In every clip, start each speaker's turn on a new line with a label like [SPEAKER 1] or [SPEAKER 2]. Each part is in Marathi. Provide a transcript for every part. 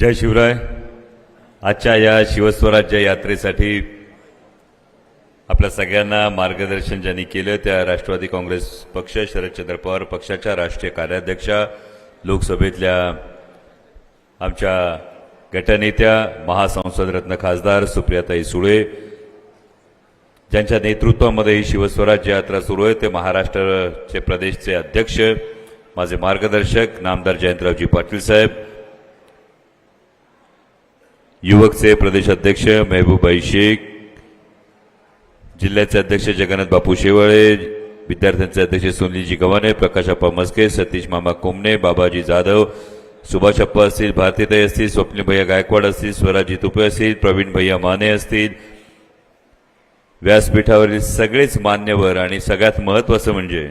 [SPEAKER 1] जय शिवराय. आजच्या या शिवस्वराज्य यात्रेसाठी आपल्या सगळ्यांना मार्गदर्शन ज्यांनी केलं त्या राष्ट्रवादी काँग्रेस पक्ष शरदचंद्र पवार पक्षाच्या राष्ट्रीय कार्याध्यक्षा लोकसभेतल्या आमच्या गटनेत्या महासंसदरत्न खासदार सुप्रियाताई सुळे. ज्यांच्या नेतृत्वामध्ये ही शिवस्वराज्य यात्रा सुरू आहे ते महाराष्ट्राचे प्रदेशचे अध्यक्ष माझे मार्गदर्शक नामदार जयंतरावजी पाटील साहेब युवकचे प्रदेश अध्यक्ष मेहबूबाई शेख जिल्ह्याचे अध्यक्ष जगन्नाथ बापू शेवाळे विद्यार्थ्यांचे अध्यक्ष सुनीलजी गव्हाणे प्रकाशप्पा मस्के सतीश मामा कोमणे बाबाजी जाधव सुभाषप्पा असतील भारतीताई असतील स्वप्नीभैया गायकवाड असतील स्वराजी तुपे असतील प्रवीण भैया माने असतील. व्यासपीठावरील सगळेच मान्यवर आणि सगळ्यात महत्वाचं म्हणजे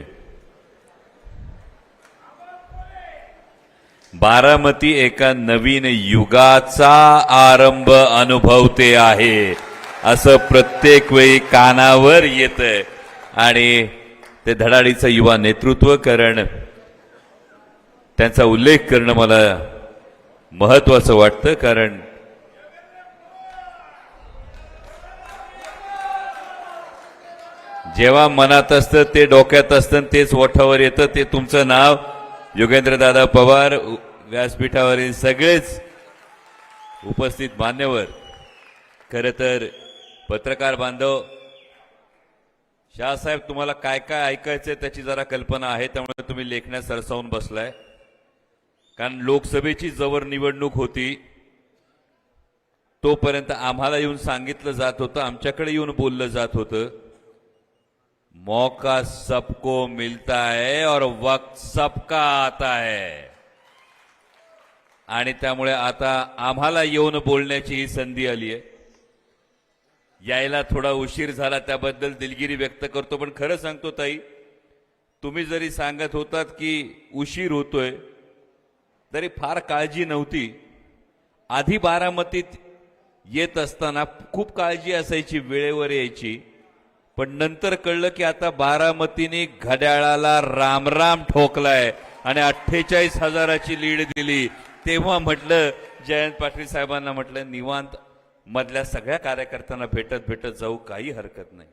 [SPEAKER 1] बारामती एका नवीन युगाचा आरंभ अनुभवते आहे. असं प्रत्येक वेळी कानावर येत आणि ते धडाडीचं युवा नेतृत्व करण त्यांचा उल्लेख करणं मला महत्वाचं वाटतं कारण जेव्हा मनात असतं ते डोक्यात असतं तेच ओठावर येतं ते तुमचं नाव योगेंद्रदादा पवार व्यासपीठावरील सगळेच उपस्थित मान्यवर खरं तर पत्रकार बांधव शाहसाहेब तुम्हाला काय काय ऐकायचंय त्याची जरा कल्पना आहे त्यामुळे तुम्ही लेखण्यात सरसावून बसलाय. कारण लोकसभेची जवळ निवडणूक होती तोपर्यंत आम्हाला येऊन सांगितलं जात होतं आमच्याकडे येऊन बोललं जात होतं मौका सबको मिलता है और वक्त सबका आता है. आणि त्यामुळे आता आम्हाला येऊन बोलण्याची ही संधी आली आहे. यायला थोडा उशीर झाला त्याबद्दल दिलगिरी व्यक्त करतो पण खरं सांगतो ताई तुम्ही जरी सांगत होतात की उशीर होतोय तरी फार काळजी नव्हती. आधी बारामतीत येत असताना खूप काळजी असायची वेळेवर यायची. पण नंतर कळलं की आता बारामतीने घड्याळाला रामराम ठोकलाय आणि अठ्ठेचाळीस हजाराची लीड दिली. तेव्हा म्हटलं जयंत पाटील साहेबांना म्हटलं निवांत मधल्या सगळ्या कार्यकर्त्यांना भेटत भेटत जाऊ काही हरकत नाही.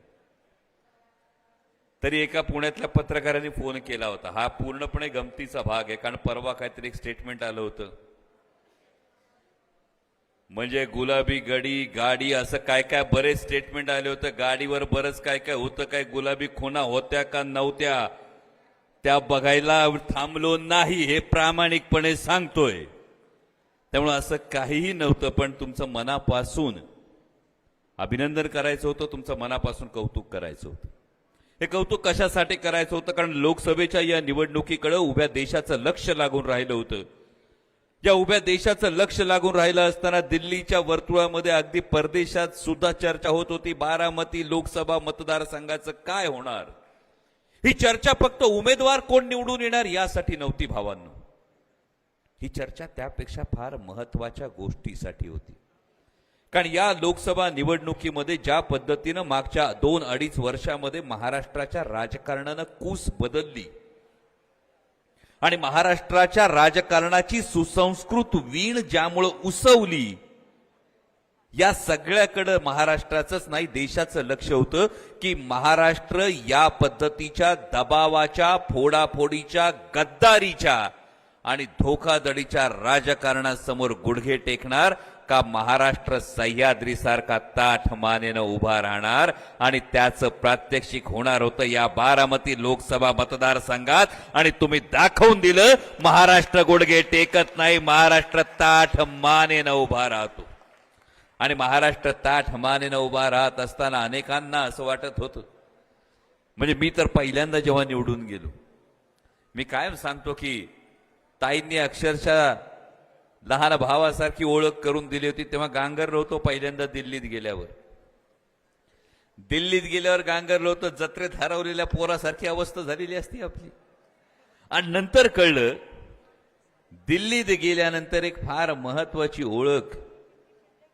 [SPEAKER 1] तरी एका पुण्यातल्या पत्रकारांनी फोन केला होता. हा पूर्णपणे गमतीचा भाग आहे कारण परवा काहीतरी एक स्टेटमेंट आलं होतं. म्हणजे गुलाबी गडी गाडी असं काय काय बरेच स्टेटमेंट आले होते. गाडीवर बरंच काय काय होतं काय गुलाबी खुणा होत्या का नव्हत्या त्या बघायला थांबलो नाही हे प्रामाणिकपणे सांगतोय. त्यामुळं असं काहीही नव्हतं पण तुमचं मनापासून अभिनंदन करायचं होतं तुमचं मनापासून कौतुक करायचं होतं. हे कौतुक कशासाठी करायचं होतं? कारण लोकसभेच्या या निवडणुकीकडे उभ्या देशाचं लक्ष लागून राहिलं होतं. या उभ्या देशाचं लक्ष लागून राहिलं असताना दिल्लीच्या वर्तुळामध्ये अगदी परदेशात सुद्धा चर्चा होत होती. बारामती लोकसभा मतदारसंघाचं काय होणार? ही चर्चा फक्त उमेदवार कोण निवडून येणार यासाठी नव्हती भावांनो. ही चर्चा त्यापेक्षा फार महत्त्वाच्या गोष्टीसाठी होती. कारण या लोकसभा निवडणुकीमध्ये ज्या पद्धतीनं मागच्या दोन अडीच वर्षामध्ये महाराष्ट्राच्या राजकारणानं कूस बदलली आणि महाराष्ट्राच्या राजकारणाची सुसंस्कृत वीण ज्यामुळं उसवली या सगळ्याकडं महाराष्ट्राचंच नाही देशाचं लक्ष होतं की महाराष्ट्र या पद्धतीच्या दबावाच्या फोडाफोडीच्या गद्दारीच्या आणि धोकाधडीच्या राजकारणासमोर गुडघे टेकणार का महाराष्ट्र सह्याद्रीसारखा ताठ मानेनं उभा राहणार? आणि त्याचं प्रात्यक्षिक होणार होतं या बारामती लोकसभा मतदारसंघात. आणि तुम्ही दाखवून दिलं महाराष्ट्र गुडघे टेकत नाही महाराष्ट्र ताठ मानेनं उभा राहतो. आणि महाराष्ट्र ताठ मानेनं उभा राहत असताना अनेकांना असं वाटत होतं. म्हणजे मी तर पहिल्यांदा जेव्हा निवडून गेलो मी कायम सांगतो की ताईंनी अक्षरशः लहान भावासारखी ओळख करून दिली होती. तेव्हा गांगरलो होतो पहिल्यांदा दिल्लीत गेल्यावर. दिल्लीत गेल्यावर गांगरलो होतो जत्रेत हरवलेल्या पोरासारखी अवस्था झालेली असती आपली. आणि नंतर कळलं दिल्लीत गेल्यानंतर एक फार महत्वाची ओळख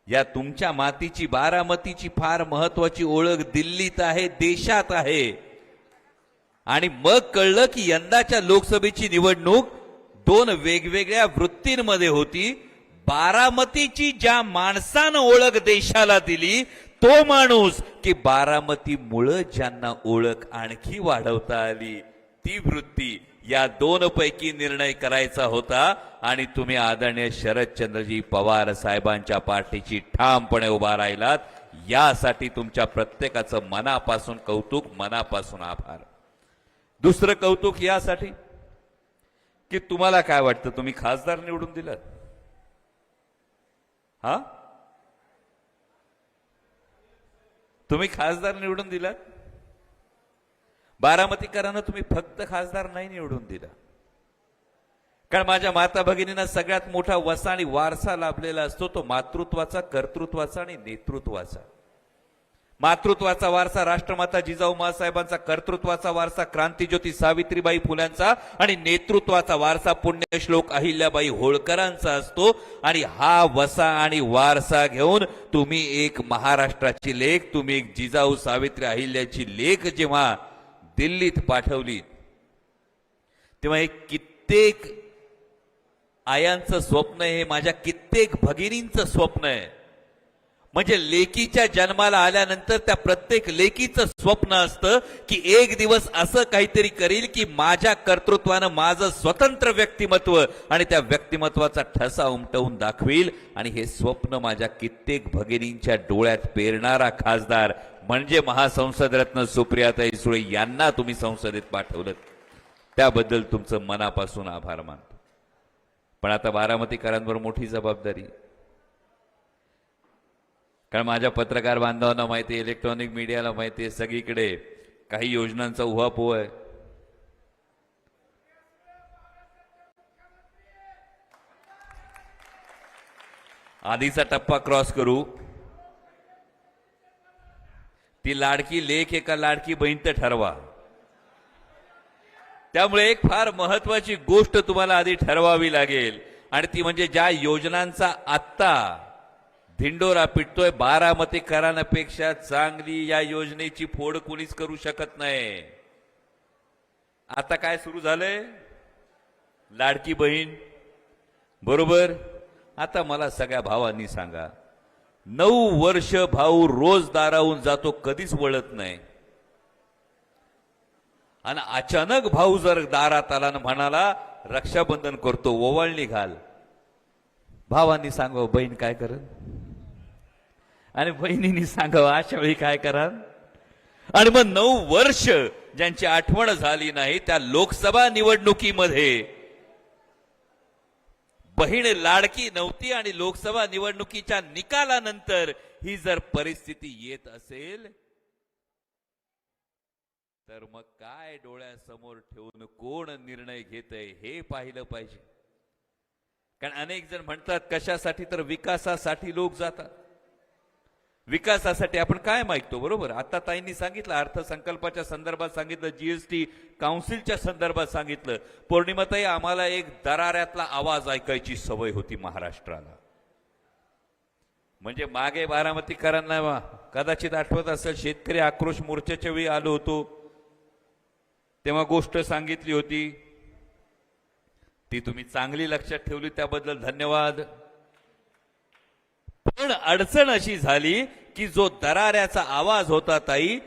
[SPEAKER 1] या तुमच्या मातीची बारामतीची फार महत्वाची ओळख दिल्लीत आहे देशात आहे. आणि मग कळलं की यंदाच्या लोकसभेची निवडणूक दोन वेगवेगळ्या वृत्तींमध्ये होती. बारामतीची ज्या माणसानं ओळख देशाला दिली तो माणूस की बारामतीमुळं ज्यांना ओळख आणखी वाढवता आली. ती वृत्ती या दोन पैकी निर्णय करायचा होता आणि तुम्ही आदरणीय शरदचंद्रजी पवार साहेबांच्या पार्टीची ठामपणे उभा राहिलात. यासाठी तुमच्या प्रत्येकाचं मनापासून कौतुक मनापासून आभार. दुसरं कौतुक यासाठी? की तुम्हाला काय वाटतं? तुम्ही खासदार निवडून दिलात हा? तुम्ही खासदार निवडून दिलात बारामतीकरांना तुम्ही फक्त खासदार नाही निवडून दिला. कारण माझ्या माता भगिनींना सगळ्यात मोठा वसा आणि वारसा लाभलेला असतो तो मातृत्वाचा कर्तृत्वाचा आणि नेतृत्वाचा. मातृत्वाचा वारसा राष्ट्रमाता जिजाऊ मासाहेबांचा कर्तृत्वाचा वारसा क्रांतीज्योती सावित्रीबाई फुल्यांचा आणि नेतृत्वाचा वारसा पुण्यश्लोक अहिल्याबाई होळकरांचा असतो. आणि हा वसा आणि वारसा घेऊन तुम्ही एक महाराष्ट्राची लेख तुम्ही एक जिजाऊ सावित्री अहिल्याची लेख जेव्हा दिल्लीत पाठवली तेव्हा एक कित्येक आयांचं स्वप्न हे माझ्या कित्येक भगिनींचं स्वप्न आहे. म्हणजे लेकीच्या जन्माला आल्यानंतर त्या प्रत्येक लेकीचं स्वप्न असतं की एक दिवस असं काहीतरी करील की माझ्या कर्तृत्वानं माझं स्वतंत्र व्यक्तिमत्व आणि त्या व्यक्तिमत्वाचा ठसा उमटवून दाखवील. आणि हे स्वप्न माझ्या कित्येक भगिनींच्या डोळ्यात पेरणारा खासदार म्हणजे महासंसद रत्न सुप्रियाताई सुळे यांना तुम्ही संसदेत पाठवलं. त्याबद्दल तुमचं मनापासून आभार मानतो. पण आता बारामतीकरांवर मोठी जबाबदारी. कारण माझ्या पत्रकार बांधवांना माहिती आहे इलेक्ट्रॉनिक मीडियाला माहिती आहे सगळीकडे काही योजनांचा उहापोह आहे. आधीचा टप्पा क्रॉस करू. ती लाडकी लेख एका लाडकी बहीण तर ठरवा. त्यामुळे एक फार महत्वाची गोष्ट तुम्हाला आधी ठरवावी लागेल. आणि ती म्हणजे ज्या योजनांचा आत्ता धिंडोरा पिटतोय बारामतीकरांपेक्षा चांगली या योजनेची फोड कुणीच करू शकत नाही. आता काय सुरू झालंय? लाडकी बहीण. बरोबर? आता मला सगळ्या भावांनी सांगा नऊ वर्ष भाऊ रोज दाराहून जातो कधीच वळत नाही. आणि अचानक भाऊ जर दारात आला म्हणाला रक्षाबंधन करतो ओवाळणी घाल. भावांनी सांगावं बहीण काय करत आणि बहिणीनी सांगावं अशा वेळी काय करा आणि मग नऊ वर्ष ज्यांची आठवण झाली नाही त्या लोकसभा निवडणुकीमध्ये बहीण लाडकी नव्हती आणि लोकसभा निवडणुकीच्या निकालानंतर ही जर परिस्थिती येत असेल तर मग काय डोळ्यासमोर ठेवून कोण निर्णय घेत हे पाहिलं पाहिजे. कारण अनेक जण म्हणतात कशासाठी तर विकासासाठी लोक जातात. विकासासाठी आपण काय मागतो बरोबर? आता ताईंनी सांगितलं अर्थसंकल्पाच्या संदर्भात सांगितलं जीएसटी काउन्सिलच्या संदर्भात सांगितलं. पौर्णिमाताई आम्हाला एक दराऱ्यातला आवाज ऐकायची सवय होती महाराष्ट्राला. म्हणजे मागे बारामतीकरांना कदाचित आठवत असेल शेतकरी आक्रोश मोर्चाच्या वेळी आलो होतो. तेव्हा गोष्ट सांगितली होती. ती तुम्ही चांगली लक्षात ठेवली त्याबद्दल धन्यवाद. पण अडचण अशी झाली की जो दराऱ्याचा आवाज होता ताई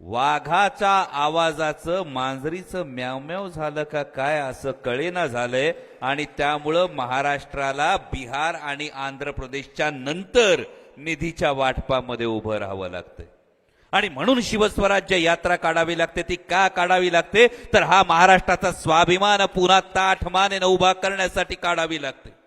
[SPEAKER 1] वाघाच्या आवाजाचं मांजरीचं म्यावम्याव झालं का काय असं कळेना झालंय आणि त्यामुळं महाराष्ट्राला बिहार आणि आंध्र प्रदेशच्या नंतर निधीच्या वाटपामध्ये उभं राहावं लागतंय. आणि म्हणून शिवस्वराज्य यात्रा काढावी लागते ती का काढावी लागते? तर हा महाराष्ट्राचा स्वाभिमान पुन्हा ताठ मानेनं उभा करण्यासाठी काढावी लागते.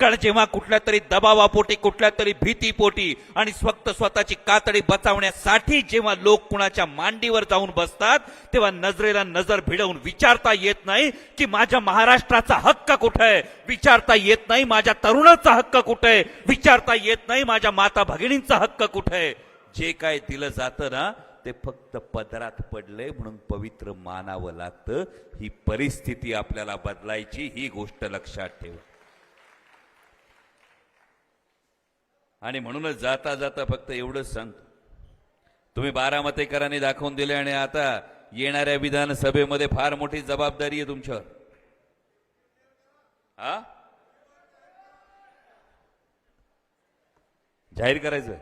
[SPEAKER 1] कारण जेव्हा कुठल्या तरी दबावापोटी कुठल्या तरी भीतीपोटी आणि फक्त स्वतःची कातडी बचावण्यासाठी जेव्हा लोक कुणाच्या मांडीवर जाऊन बसतात तेव्हा नजरेला नजर भिडवून विचारता येत नाही की माझ्या महाराष्ट्राचा हक्क कुठे आहे? विचारता येत नाही माझ्या तरुणाचा हक्क कुठे आहे? विचारता येत नाही माझ्या माता भगिनींचा हक्क कुठे आहे? जे काय दिलं जातं ना ते फक्त पदरात पडले म्हणून पवित्र मानावं लागतं. ही परिस्थिती आपल्याला बदलायची ही गोष्ट लक्षात ठेवा. आणि म्हणूनच जाता जाता फक्त एवढंच सांगतो. तुम्ही बारामतेकरांनी दाखवून दिले आणि आता येणाऱ्या विधानसभेमध्ये फार मोठी जबाबदारी आहे तुमच्यावर. हा जाहीर करायचं?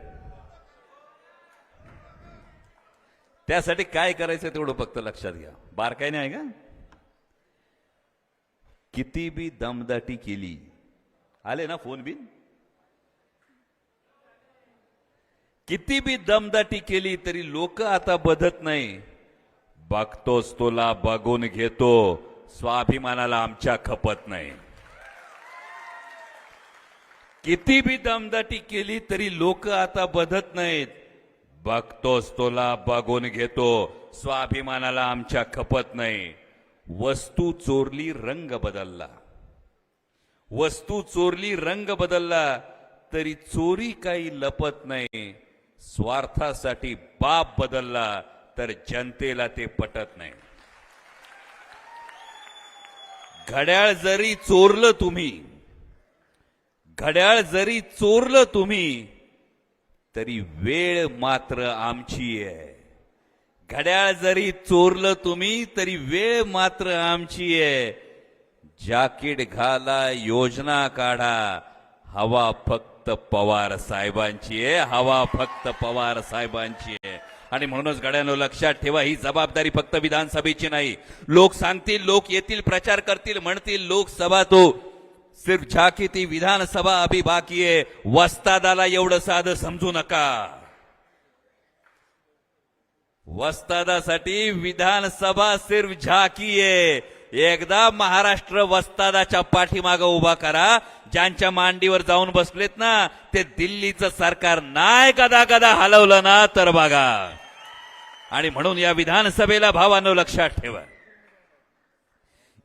[SPEAKER 1] त्यासाठी काय करायचं तेवढं फक्त लक्षात घ्या. बारकाईने आहे का? किती बी दमदाटी केली. आले ना फोन बिन? किती बी दमदाटी केली तरी लोक आता बधत नाही. बघतोच तुला बघून घेतो. स्वाभिमानाला आमच्या खपत नाही. किती बी दमदाटी केली तरी लोक आता बधत नाहीत. बघतोच तुला बघून घेतो. स्वाभिमानाला आमच्या खपत नाही. वस्तू चोरली रंग बदलला. वस्तू चोरली रंग बदलला. तरी चोरी काही लपत नाही. स्वार्थासाठी बाप बदलला तर जनतेला ते पटत नाही. घड्याळ जरी चोरलं तुम्ही घड्याळ जरी चोरलं तुम्ही तरी वेळ मात्र आमची आहे. घड्याळ जरी चोरलं तुम्ही तरी वेळ मात्र आमची आहे. जाकीट घाला योजना काढा हवा फक्त फक्त पवार साहेबांची आहे. हवा फक्त पवार साहेबांची आहे. आणि म्हणूनच गड्यानो लक्षात ठेवा ही जबाबदारी फक्त विधानसभेची नाही. लोक सांगतील लोक येतील प्रचार करतील म्हणतील लोकसभा तो सिर्फ झाकी ती विधानसभा अभी बाकी आहे. वस्तादाला एवढं साधं समजू नका. वस्तादासाठी विधानसभा सिर्फ झाकी आहे. एकदा महाराष्ट्र वस्तादाच्या पाठीमागं उभा करा. ज्यांच्या मांडीवर जाऊन बसलेत ना ते दिल्लीचं सरकार नाही कदा कदा हलवलं ना तर बघा. आणि म्हणून या विधानसभेला भावानं लक्षात ठेवा.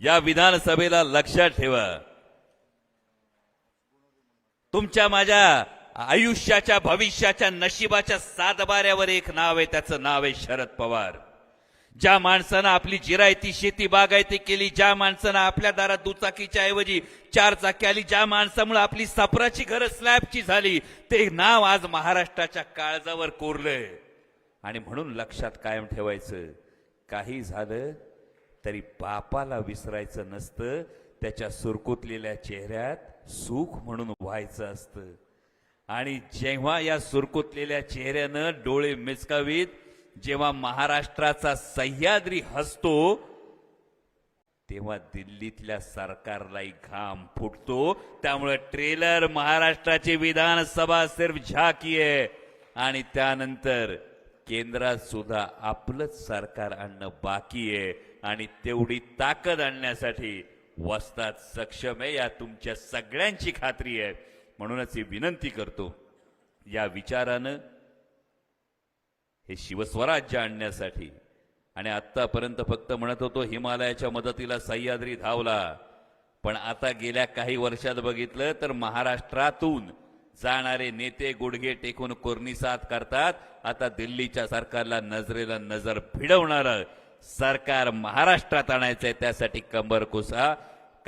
[SPEAKER 1] या विधानसभेला लक्षात ठेवा. तुमच्या माझ्या आयुष्याच्या भविष्याच्या नशिबाच्या सातबाऱ्यावर एक नाव आहे त्याचं नाव आहे शरद पवार. ज्या माणसानं आपली जिरायती शेती बागायती केली ज्या माणसानं आपल्या दारात दुचाकीच्या ऐवजी चार चाकी आली ज्या माणसामुळे आपली सापराची घरं स्लॅबची झाली ते नाव आज महाराष्ट्राच्या काळजावर कोरलंय. आणि म्हणून लक्षात कायम ठेवायचं काही झालं तरी बापाला विसरायचं नसतं त्याच्या सुरकुतलेल्या चेहऱ्यात सुख म्हणून व्हायचं असतं. आणि जेव्हा या सुरकुतलेल्या चेहऱ्यानं डोळे मिचकावीत जेव्हा महाराष्ट्राचा सह्याद्री हसतो तेव्हा दिल्लीतल्या सरकारलाही घाम फुटतो. त्यामुळे ट्रेलर महाराष्ट्राची विधानसभा सिर्फ झाकी आहे. आणि त्यानंतर केंद्रात सुद्धा आपलंच सरकार आणणं बाकी आहे. आणि तेवढी ताकद आणण्यासाठी वस्तात सक्षम आहे या तुमच्या सगळ्यांची खात्री आहे. म्हणूनच ही विनंती करतो. या विचारानं हे शिवस्वराज्य आणण्यासाठी. आणि आत्तापर्यंत फक्त म्हणत होतो हिमालयाच्या मदतीला सह्याद्री धावला. पण आता गेल्या काही वर्षात बघितलं तर महाराष्ट्रातून जाणारे नेते गुडघे टेकून कोर्निसात करतात. आता दिल्लीच्या सरकारला नजरेला नजर भिडवणार सरकार महाराष्ट्रात आणायचंय त्यासाठी कंबर कुसा.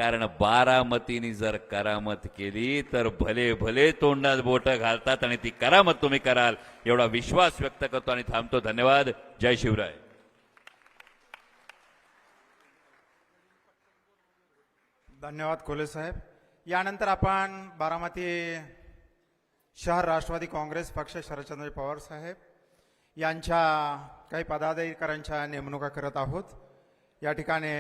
[SPEAKER 1] कारण बारामतीनी जर करामत केली तर भले भले तोंडात बोट घालतात आणि ती करामत तुम्ही कराल एवढा विश्वास व्यक्त करतो आणि थांबतो. धन्यवाद. जय शिवराय.
[SPEAKER 2] धन्यवाद कोले साहेब. यानंतर आपण बारामती शहर राष्ट्रवादी काँग्रेस पक्ष शरदचंद्र पवार साहेब यांच्या काही पदाधिकाऱ्यांच्या नेमणुका करत आहोत. या ठिकाणी